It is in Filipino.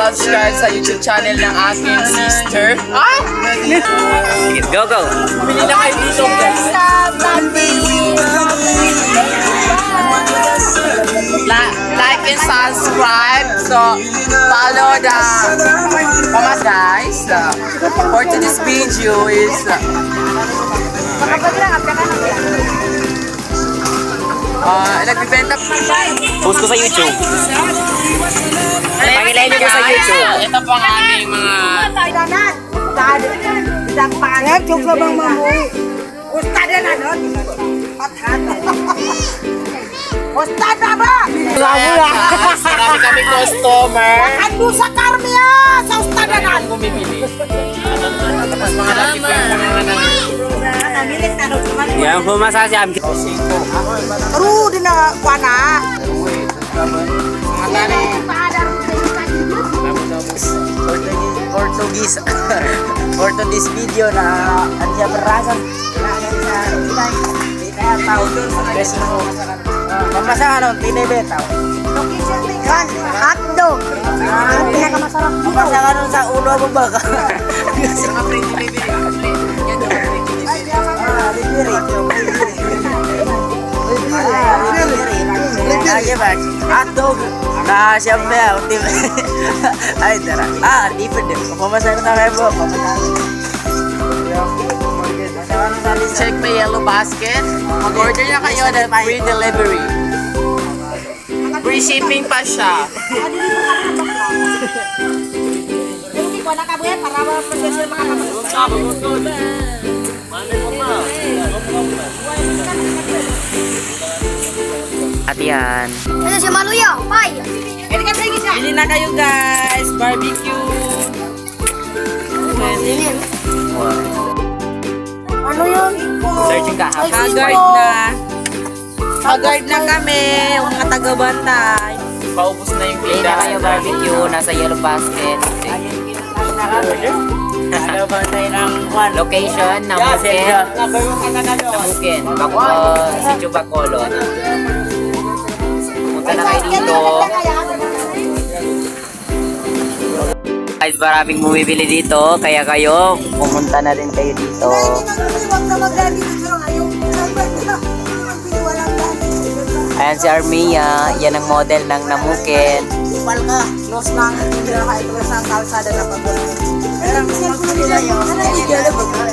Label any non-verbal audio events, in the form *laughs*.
subscribe sa YouTube channel ng aking sister. Ah! Go, go. Bili na kayo dito, guys. Like, like and subscribe. So, follow the Mamas guys. Uh, for today's video is uh, uh, nagbibenta Post ko sa YouTube. Pangilayin niyo ko sa YouTube. Ito po ang aming mga Yan, joke na bang mamu? Ustada na no? Ustada ba? guys. Marami kami customer. Ando sa karmiya! Yan, pumasa si Am. Ru din na kwana. mga tani. Portuguese *laughs* Portuguese video na siya berasan sa kaya tao best mo mamasa ano tinebe tao Kan, hotdog. Ang pinakamasarap mamasa ano sa ulo mo ba *laughs* na ultim ay tara ah di pwede mamasa na kayo po mamasa Check my yellow basket. Mag-order na kayo ng free delivery. Free shipping pa siya. Hindi ko nakabuhay para ma-process yung mga kapatid. At yan. Ano si Maluya? May! Ini kan lagi siya. Bili na kayo guys barbecue Ano yun? Searching ka. ha? Haggard na. Haggard na kami, yung mga taga-bantay. Paubos na yung Play na kayo barbecue. Nasa yellow basket. Taga-bantay ng kwan. Location, Namuken. Namuken. Bako, Sitio Bacolod. Punta na kayo dito. Guys, maraming bumibili dito. Kaya kayo, pumunta na rin kayo dito. Ayan si Armia. Yan ang model ng namukin. Ipal ka. Nos lang. Hindi na ka. Ito sa kalsada na pag-uwi. Pero ang mga kulay yun. Ano yung